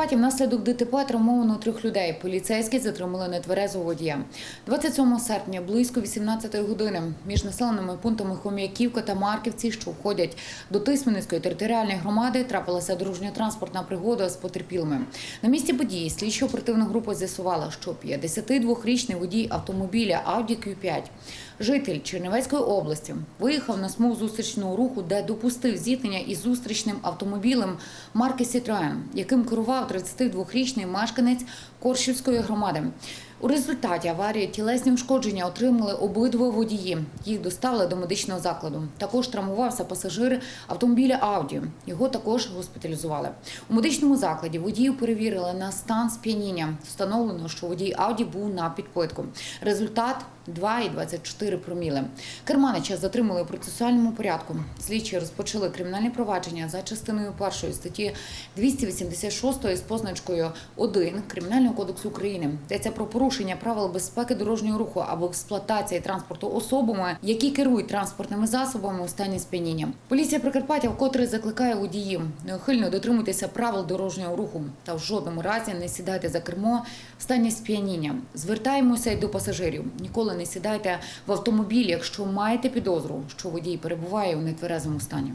Прикарпатті внаслідок ДТП травмовано трьох людей. Поліцейські затримали нетверезого водія. 27 серпня близько 18 години між населеними пунктами Хом'яківка та Марківці, що входять до Тисменницької територіальної громади, трапилася дорожньо-транспортна пригода з потерпілими. На місці події слідчо-оперативна група з'ясувала, що 52-річний водій автомобіля Audi Q5, житель Чернівецької області, виїхав на смугу зустрічного руху, де допустив зіткнення із зустрічним автомобілем марки Citroen, яким керував 32-річний мешканець Коршівської громади. У результаті аварії тілесні ушкодження отримали обидва водії. Їх доставили до медичного закладу. Також травмувався пасажир автомобіля Ауді. Його також госпіталізували. У медичному закладі водіїв перевірили на стан сп'яніння. Встановлено, що водій Ауді був на підпитку. Результат 2,24 проміли. Керманича затримали у процесуальному порядку. Слідчі розпочали кримінальне провадження за частиною першої статті 286 з позначкою 1 Кримінального кодексу України. Йдеться про порушення правил безпеки дорожнього руху або експлуатації транспорту особами, які керують транспортними засобами у стані сп'яніння. Поліція Прикарпаття вкотре закликає водіїв неухильно дотримуйтеся правил дорожнього руху та в жодному разі не сідайте за кермо в стані сп'яніння. Звертаємося й до пасажирів. Ніколи не сідайте в автомобіль, якщо маєте підозру, що водій перебуває у нетверезому стані.